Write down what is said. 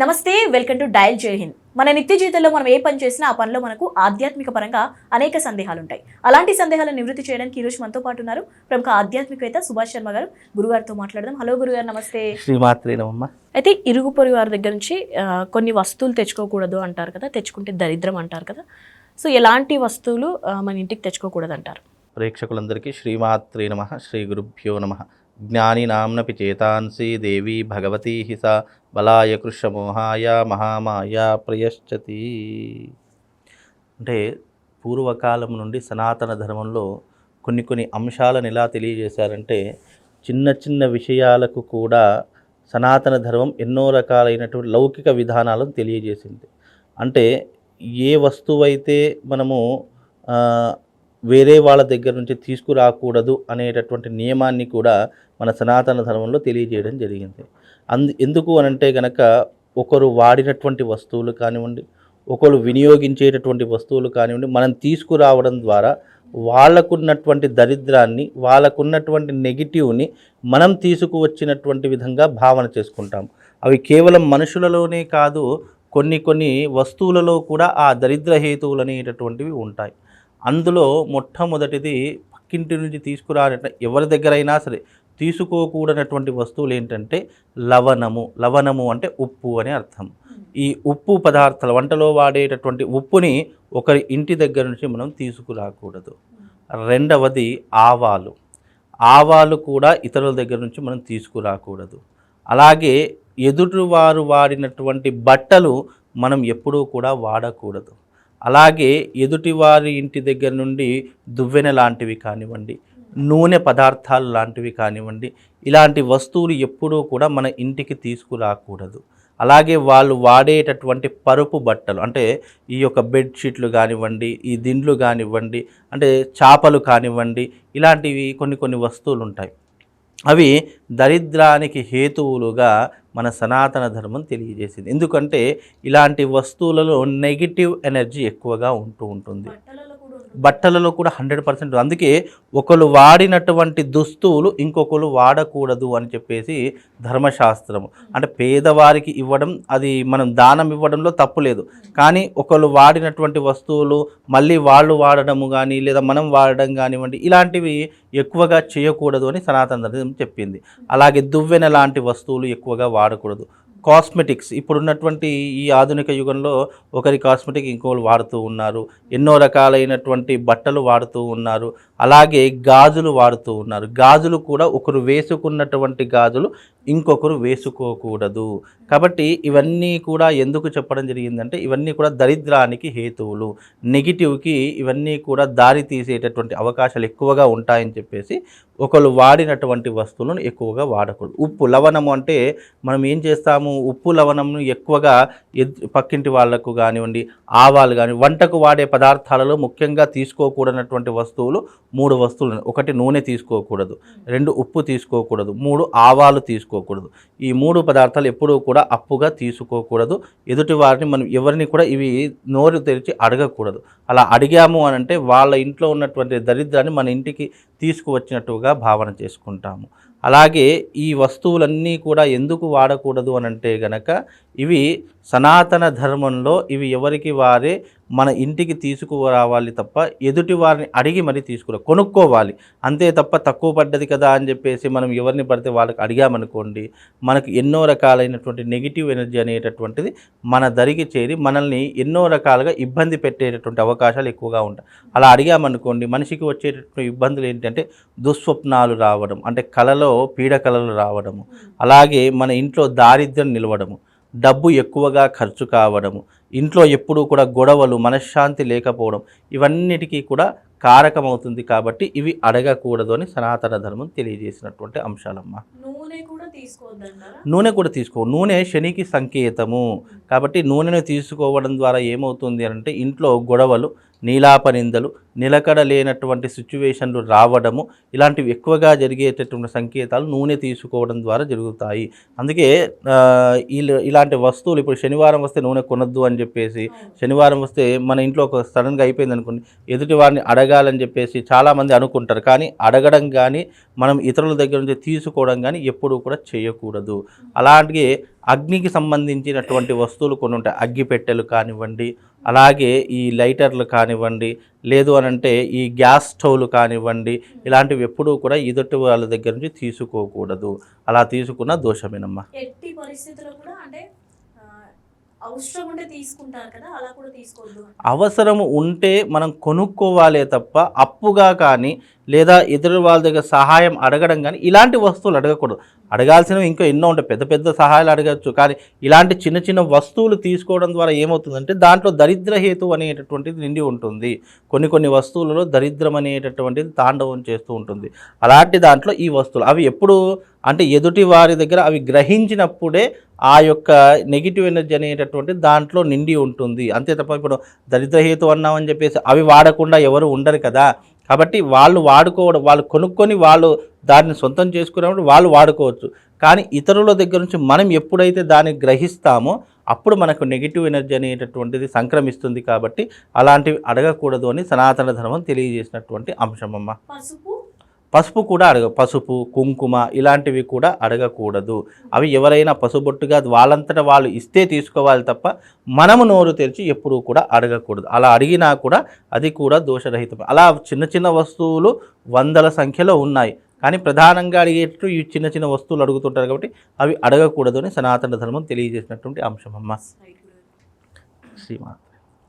నమస్తే welcome to dial జై హింద్. మన నిత్య జీవితంలో మనం ఏ పని చేసినా ఆ పనిలో మనకు ఆధ్యాత్మిక పరంగా అనేక సందేహాలు ఉంటాయి అలాంటి సందేహాలను నివృత్తి చేయడానికి ఈ రోజు మనతో పాటు ఉన్నారు ప్రముఖ ఆధ్యాత్మికవేత్త సుభాష్ శర్మ గారు. గురుగారితో మాట్లాడదాం. హలో గురుగారు నమస్తే. అయితే ఇరుగు పొరుగు వారి దగ్గర నుంచి కొన్ని వస్తువులు తెచ్చుకోకూడదు అంటారు కదా తెచ్చుకుంటే దరిద్రం అంటారు కదా. సో ఎలాంటి వస్తువులు మన ఇంటికి తెచ్చుకోకూడదు అంటారు? ప్రేక్షకులందరికీ శ్రీమాత్రే నమ శ్రీ గురుభ్యో నమ. జ్ఞాని నామ్నపి చేతాంసి దేవి భగవతీ హిస బలాయ కృషమోహాయ మహామాయ ప్రయశ్చతి. అంటే పూర్వకాలం నుండి సనాతన ధర్మంలో కొన్ని కొన్ని అంశాలను ఎలా తెలియజేశారంటే చిన్న చిన్న విషయాలకు కూడా సనాతన ధర్మం ఎన్నో రకాలైనటువంటి లౌకిక విధానాలను తెలియజేసింది. అంటే ఏ వస్తువైతే మనము వేరే వాళ్ళ దగ్గర నుంచి తీసుకురాకూడదు అనేటటువంటి నియమాన్ని కూడా మన సనాతన ధర్మంలో తెలియజేయడం జరిగింది. అందు ఎందుకు అనంటే గనక ఒకరు వాడినటువంటి వస్తువులు కానివ్వండి ఒకరు వినియోగించేటటువంటి వస్తువులు కానివ్వండి మనం తీసుకురావడం ద్వారా వాళ్ళకున్నటువంటి దరిద్రాన్ని వాళ్ళకున్నటువంటి నెగిటివ్ని మనం తీసుకువచ్చినటువంటి విధంగా భావన చేసుకుంటాం. అవి కేవలం మనుషులలోనే కాదు కొన్ని కొన్ని వస్తువులలో కూడా ఆ దరిద్ర హేతువులు అనేటటువంటివి ఉంటాయి. అందులో మొట్టమొదటిది పక్కింటి నుంచి తీసుకురా ఎవరి దగ్గరైనా సరే తీసుకోకూడనటువంటి వస్తువులు ఏంటంటే లవణము. లవణము అంటే ఉప్పు అని అర్థం. ఈ ఉప్పు పదార్థాలు వంటలో వాడేటటువంటి ఉప్పుని ఒకరి ఇంటి దగ్గర నుంచి మనం తీసుకురాకూడదు. రెండవది ఆవాలు. ఆవాలు కూడా ఇతరుల దగ్గర నుంచి మనం తీసుకురాకూడదు. అలాగే ఎదుటివారు వాడినటువంటి బట్టలు మనం ఎప్పుడూ కూడా వాడకూడదు. అలాగే ఎదుటివారి ఇంటి దగ్గర నుండి దువ్వెన లాంటివి కానివ్వండి నూనె పదార్థాలు లాంటివి కానివ్వండి ఇలాంటి వస్తువులు ఎప్పుడూ కూడా మన ఇంటికి తీసుకురాకూడదు. అలాగే వాళ్ళు వాడేటటువంటి పరుపు బట్టలు అంటే ఈ యొక్క బెడ్షీట్లు కానివ్వండి ఈ దిండ్లు కానివ్వండి అంటే చేపలు కానివ్వండి ఇలాంటివి కొన్ని కొన్ని వస్తువులు ఉంటాయి. అవి దరిద్రానికి హేతువులుగా మన సనాతన ధర్మం తెలియజేసింది. ఎందుకంటే ఇలాంటి వస్తువులలో నెగిటివ్ ఎనర్జీ ఎక్కువగా ఉంటూ ఉంటుంది. బట్టలలో కూడా హండ్రెడ్ పర్సెంట్ అందుకే ఒకరు వాడినటువంటి దుస్తువులు ఇంకొకరు వాడకూడదు అని చెప్పేసి ధర్మశాస్త్రం అంటే పేదవారికి ఇవ్వడం అది మనం దానం ఇవ్వడంలో తప్పు లేదు. కానీ ఒకరు వాడినటువంటి వస్తువులు మళ్ళీ వాళ్ళు వాడడము కానీ లేదా మనం వాడడం కానివ్వండి ఇలాంటివి ఎక్కువగా చేయకూడదు అని సనాతన ధర్మం చెప్పింది. అలాగే దువ్వెన లాంటి వస్తువులు ఎక్కువగా వాడకూడదు. కాస్మెటిక్స్. ఇప్పుడున్నటువంటి ఈ ఆధునిక యుగంలో ఒకరి కాస్మెటిక్ ఇంకోరు వాడుతూ ఉన్నారు. ఎన్నో రకాలైనటువంటి బట్టలు వాడుతూ ఉన్నారు. అలాగే గాజులు వాడుతూ ఉన్నారు. గాజులు కూడా ఒకరు వేసుకున్నటువంటి గాజులు ఇంకొకరు వేసుకోకూడదు. కాబట్టి ఇవన్నీ కూడా ఎందుకు చెప్పడం జరిగిందంటే ఇవన్నీ కూడా దరిద్రానికి హేతువులు. నెగిటివ్కి ఇవన్నీ కూడా దారి తీసేటటువంటి అవకాశాలు ఎక్కువగా ఉంటాయని చెప్పేసి ఒకరు వాడినటువంటి వస్తువులను ఎక్కువగా వాడకూడదు. ఉప్పు లవణము అంటే మనం ఏం చేస్తాము? ఉప్పు లవణంను ఎక్కువగా పక్కింటి వాళ్ళకు కానివ్వండి ఆవాలు కానీ వంటకు వాడే పదార్థాలలో ముఖ్యంగా తీసుకోకూడనటువంటి వస్తువులు మూడు వస్తువులు ఒకటి నూనె తీసుకోకూడదు. రెండు ఉప్పు తీసుకోకూడదు. మూడు ఆవాలు తీసుకో తీసుకోకూడదు. ఈ మూడు పదార్థాలు ఎప్పుడూ కూడా అప్పుగా తీసుకోకూడదు. ఎదుటి వారిని మనం ఎవరిని కూడా ఇవి నోరు తెరిచి అడగకూడదు. అలా అడిగాము అని అంటే వాళ్ళ ఇంట్లో ఉన్నటువంటి దరిద్రాన్ని మన ఇంటికి తీసుకువచ్చినట్టుగా భావన చేసుకుంటాము. అలాగే ఈ వస్తువులన్నీ కూడా ఎందుకు వాడకూడదు అని అంటే గనక ఇవి సనాతన ధర్మంలో ఇవి ఎవరికి వారే మన ఇంటికి తీసుకురావాలి తప్ప ఎదుటి వారిని అడిగి మరీ తీసుకురా కొనుక్కోవాలి. అంతే తప్ప తక్కువ పడ్డది కదా అని చెప్పేసి మనం ఎవరిని పడితే వాళ్ళకి అడిగామనుకోండి మనకు ఎన్నో రకాలైనటువంటి నెగిటివ్ ఎనర్జీ అనేటటువంటిది మన దరికి చేరి మనల్ని ఎన్నో రకాలుగా ఇబ్బంది పెట్టేటటువంటి అవకాశాలు ఎక్కువగా ఉంటాయి. అలా అడిగామనుకోండి మనిషికి వచ్చేటటువంటి ఇబ్బందులు ఏంటంటే దుస్వప్నాలు రావడం అంటే కళలో పీడకలలు రావడము అలాగే మన ఇంట్లో దారిద్ర్యం నిలవడము. డబ్బు ఎక్కువగా ఖర్చు కావడము ఇంట్లో ఎప్పుడూ కూడా గొడవలు మనశ్శాంతి లేకపోవడం ఇవన్నిటికీ కూడా కారకమవుతుంది కాబట్టి ఇవి అడగకూడదు అని సనాతన ధర్మం తెలియజేసినటువంటి అంశాలమ్మా. నూనె కూడా తీసుకోవద్దంటారా? నూనె కూడా తీసుకో నూనె శనికి సంకేతము. కాబట్టి నూనెను తీసుకోవడం ద్వారా ఏమవుతుంది అంటే ఇంట్లో గొడవలు నీలాపనిందలు నిలకడ లేనటువంటి సిచ్యువేషన్లు రావడము ఇలాంటివి ఎక్కువగా జరిగేటటువంటి సంకేతాలు నూనె తీసుకోవడం ద్వారా జరుగుతాయి. అందుకే ఇలా- ఇలాంటి వస్తువులు ఇప్పుడు శనివారం వస్తే నూనె కొనొద్దు అని చెప్పేసి శనివారం వస్తే మన ఇంట్లో ఒక సడన్గా అయిపోయింది అనుకోండి ఎదుటి వారిని అడగాలని చెప్పేసి చాలామంది అనుకుంటారు. కానీ అడగడం కానీ మనం ఇతరుల దగ్గర నుంచి తీసుకోవడం కానీ ఎప్పుడూ కూడా చేయకూడదు. అలాగే అగ్నికి సంబంధించినటువంటి వస్తువులు కొన్ని ఉంటాయి. అగ్గి పెట్టెలు కానివ్వండి అలాగే ఈ లైటర్లు కానివ్వండి లేదు అని అంటే ఈ గ్యాస్ స్టవ్లు కానివ్వండి ఇలాంటివి ఎప్పుడూ కూడా ఎదుటి వాళ్ళ దగ్గర నుంచి తీసుకోకూడదు. అలా తీసుకున్న దోషమేనమ్మా. ఎట్టి పరిస్థితుల్లో కూడా అంటే ఆ, అవసరం ఉంటే తీసుకుంటారు కదా అలా కూడా తీసుకోవద్దు అవసరం ఉంటే మనం కొనుక్కోవాలే తప్ప అప్పుగా కానీ లేదా ఇతరుల వాళ్ళ దగ్గర సహాయం అడగడం కానీ ఇలాంటి వస్తువులు అడగకూడదు. అడగాల్సినవి ఇంకా ఎన్నో ఉంటాయి. పెద్ద పెద్ద సహాయాలు అడగచ్చు. కానీ ఇలాంటి చిన్న చిన్న వస్తువులు తీసుకోవడం ద్వారా ఏమవుతుందంటే దాంట్లో దరిద్ర హేతు అనేటటువంటిది నిండి ఉంటుంది. కొన్ని కొన్ని వస్తువులలో దరిద్రం అనేటటువంటిది తాండవం చేస్తూ ఉంటుంది. అలాంటి దాంట్లో ఈ వస్తువులు అవి ఎప్పుడు అంటే ఎదుటి వారి దగ్గర అవి గ్రహించినప్పుడే ఆ యొక్క నెగిటివ్ ఎనర్జీ అనేటటువంటి దాంట్లో నిండి ఉంటుంది. అంతే తప్ప ఇప్పుడు దరిద్రహేతు అన్నామని చెప్పేసి అవి వాడకుండా ఎవరు ఉండరు కదా. కాబట్టి వాళ్ళు వాడుకోవడం వాళ్ళు కొనుక్కొని వాళ్ళు దాన్ని సొంతం చేసుకున్నప్పుడు వాళ్ళు వాడుకోవచ్చు. కానీ ఇతరుల దగ్గర నుంచి మనం ఎప్పుడైతే దాన్ని గ్రహిస్తామో అప్పుడు మనకు నెగిటివ్ ఎనర్జీ అనేటటువంటిది సంక్రమిస్తుంది కాబట్టి అలాంటివి అడగకూడదు అని సనాతన ధర్మం తెలియజేసినటువంటి అంశం పసుపు పసుపు కూడా అడగ పసుపు కుంకుమ ఇలాంటివి కూడా అడగకూడదు. అవి ఎవరైనా పసుబొట్టుగా వాళ్ళంతటా వాళ్ళు ఇస్తే తీసుకోవాలి తప్ప మనము నోరు తెరిచి ఎప్పుడూ కూడా అడగకూడదు. అలా అడిగినా కూడా అది కూడా దోషరహితం. అలా చిన్న చిన్న వస్తువులు వందల సంఖ్యలో ఉన్నాయి. కానీ ప్రధానంగా అడిగేటట్టు ఈ చిన్న చిన్న వస్తువులు అడుగుతుంటారు కాబట్టి అవి అడగకూడదు అని సనాతన ధర్మం తెలియజేసినటువంటి అంశం అమ్మ. శ్రీమాత.